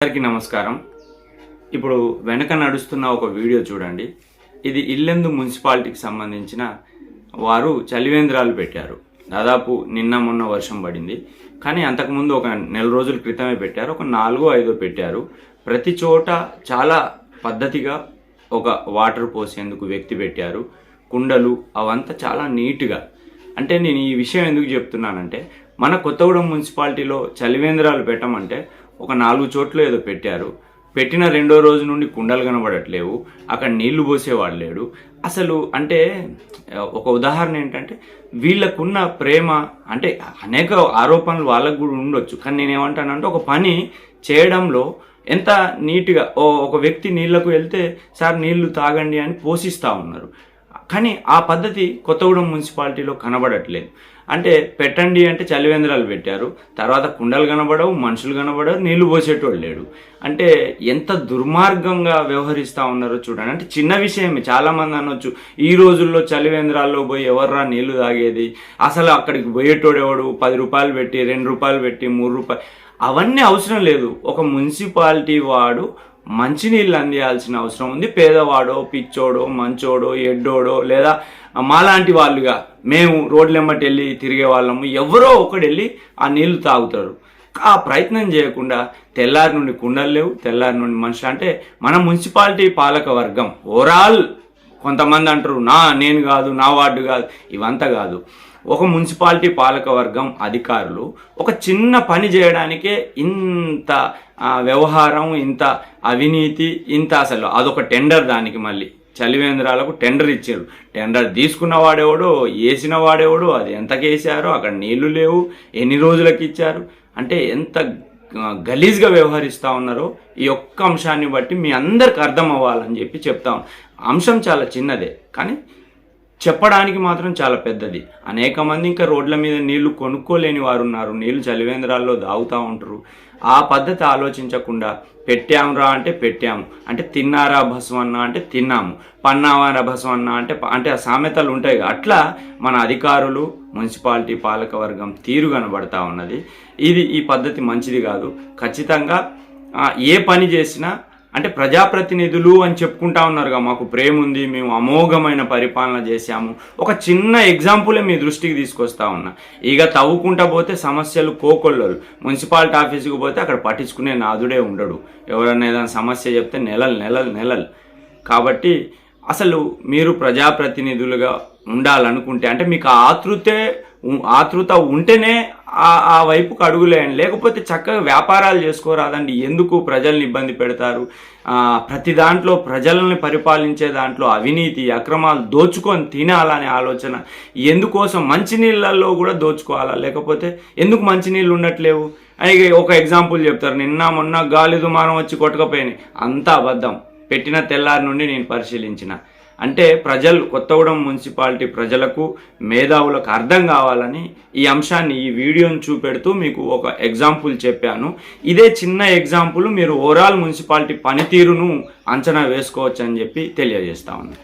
అందరికీ నమస్కారం. ఇప్పుడు వెనక నడుస్తున్న ఒక వీడియో చూడండి. ఇది ఇల్లెందు మున్సిపాలిటీకి సంబంధించిన వారు చలివేంద్రాలు పెట్టారు. దాదాపు నిన్న మొన్న వర్షం పడింది. కానీ అంతకుముందు ఒక నెల రోజుల క్రితమే పెట్టారు. ఒక నాలుగో ఐదో పెట్టారు. ప్రతి చోట చాలా పద్ధతిగా ఒక వాటర్ పోసేందుకు వ్యక్తి పెట్టారు. కుండలు అవంతా చాలా నీట్గా. అంటే నేను ఈ విషయం ఎందుకు చెప్తున్నానంటే మన కొత్తగూడెం మున్సిపాలిటీలో చలివేంద్రాలు పెట్టమంటే ఒక నాలుగు చోట్ల ఏదో పెట్టారు. పెట్టిన రెండో రోజు నుండి కుండలు కనబడట్లేవు. అక్కడ నీళ్ళు పోసేవాడు లేడు. అసలు అంటే ఒక ఉదాహరణ ఏంటంటే వీళ్ళకున్న ప్రేమ అంటే అనేక ఆరోపణలు వాళ్ళకు కూడా ఉండొచ్చు. కానీ నేనేమంటానంటే ఒక పని చేయడంలో ఎంత నీట్గా ఓ ఒక వ్యక్తి నీళ్ళకు వెళ్తే సార్ నీళ్ళు తాగండి అని పోషిస్తూ ఉన్నారు. కానీ ఆ పద్ధతి కొత్తగూడెం మున్సిపాలిటీలో కనబడట్లేదు. అంటే పెట్టండి అంటే చలివేంద్రాలు పెట్టారు. తర్వాత కుండలు కనబడవు మనుషులు కనబడవు నీళ్ళు పోసేటోళ్ళు లేడు. అంటే ఎంత దుర్మార్గంగా వ్యవహరిస్తూ ఉన్నారో చూడండి. అంటే చిన్న విషయమే. చాలామంది అనొచ్చు ఈ రోజుల్లో చలివేంద్రాల్లో పోయి ఎవర్రా నీళ్ళు తాగేది? అసలు అక్కడికి పోయేటోడు ఎవడు? పది రూపాయలు పెట్టి రెండు రూపాయలు పెట్టి మూడు రూపాయలు. అవన్నీ అవసరం లేదు. ఒక మున్సిపాలిటీ వాడు మంచినీళ్ళు అందియాల్సిన అవసరం ఉంది. పేదవాడో పిచ్చోడో మంచోడో ఎడ్డోడో లేదా మాలాంటి వాళ్ళుగా మేము రోడ్లెమ్మటి వెళ్ళి తిరిగే వాళ్ళము. ఎవరో ఒకడు వెళ్ళి ఆ నీళ్ళు తాగుతారు. ఆ ప్రయత్నం చేయకుండా తెల్లారి నుండి కుండలు లేవు. తెల్లారి నుండి మనుషులు అంటే మన మున్సిపాలిటీ పాలక వర్గం. ఓవరాల్ కొంతమంది అంటారు నా నేను కాదు నా వార్డు కాదు. ఇవంతా కాదు. ఒక మున్సిపాలిటీ పాలక వర్గం అధికారులు ఒక చిన్న పని చేయడానికే ఇంత వ్యవహారం ఇంత అవినీతి ఇంత అసలు అదొక టెండర్ దానికి మళ్ళీ. చలివేంద్రాలకు టెండర్ ఇచ్చారు. టెండర్ తీసుకున్న వాడేవాడు వేసిన వాడేవాడు అది ఎంతకు వేసారో అక్కడ నీళ్ళు లేవు ఎన్ని రోజులకి ఇచ్చారు? అంటే ఎంత గలీజ్గా వ్యవహరిస్తూ ఉన్నారో ఈ ఒక్క అంశాన్ని బట్టి మీ అందరికి అర్థం అవ్వాలని చెప్పి చెప్తా అంశం చాలా చిన్నదే కానీ చెప్పడానికి మాత్రం చాలా పెద్దది. అనేక మంది ఇంకా రోడ్ల మీద నీళ్ళు కొనుక్కోలేని వారు ఉన్నారు నీళ్ళు చలివేంద్రాల్లో దాగుతూ ఉంటారు. ఆ పద్ధతి ఆలోచించకుండా పెట్టామురా అంటే పెట్టాము. అంటే తిన్నారా భస్వన్న అంటే తిన్నాము. పన్నావారా భస్వన్న అంటే అంటే ఆ సామెతలు ఉంటాయి అట్లా మన అధికారులు మున్సిపాలిటీ పాలక వర్గం తీరు కనబడతా ఉన్నది. ఇది ఈ పద్ధతి మంచిది కాదు. ఖచ్చితంగా ఏ పని చేసినా అంటే ప్రజాప్రతినిధులు అని చెప్పుకుంటా ఉన్నారుగా మాకు ప్రేమ ఉంది మేము అమోఘమైన పరిపాలన చేశాము. ఒక చిన్న ఎగ్జాంపులే మీ దృష్టికి తీసుకొస్తా ఉన్నా. ఇక తవ్వుకుంటా పోతే సమస్యలు కోకొల్లలు. మున్సిపాలిటీ ఆఫీస్కి పోతే అక్కడ పట్టించుకునే నాదుడే ఉండడు. ఎవరైనా ఏదైనా సమస్య చెప్తే నెలలు నెలలు నెలలు. కాబట్టి అసలు మీరు ప్రజాప్రతినిధులుగా ఉండాలనుకుంటే అంటే మీకు ఆతృతే ఆతృత ఉంటేనే ఆ వైపుకు అడుగులేయండి లేకపోతే చక్కగా వ్యాపారాలు చేసుకోరాదండి. ఎందుకు ప్రజల్ని ఇబ్బంది పెడతారు? ప్రతి దాంట్లో ప్రజలను పరిపాలించే దాంట్లో అవినీతి అక్రమాలు దోచుకొని తినాలనే ఆలోచన. ఎందుకోసం మంచినీళ్ళల్లో కూడా దోచుకోవాలా? లేకపోతే ఎందుకు మంచినీళ్ళు ఉండట్లేవు? అని ఒక ఎగ్జాంపుల్ చెప్తారు. నిన్న మొన్న గాలి దుమారం వచ్చి కొట్టకపోయినాయి అంతా అబద్ధం. పెట్టిన తెల్లారి నుండి నేను పరిశీలించిన. అంటే ప్రజలు కొత్తగూడెం మున్సిపాలిటీ ప్రజలకు మేధావులకు అర్థం కావాలని ఈ అంశాన్ని ఈ వీడియోని చూపెడుతూ మీకు ఒక ఎగ్జాంపుల్ చెప్పాను. ఇదే చిన్న ఎగ్జాంపుల్ మీరు ఓవరాల్ మున్సిపాలిటీ పనితీరును అంచనా వేసుకోవచ్చు అని చెప్పి తెలియజేస్తా ఉన్నాను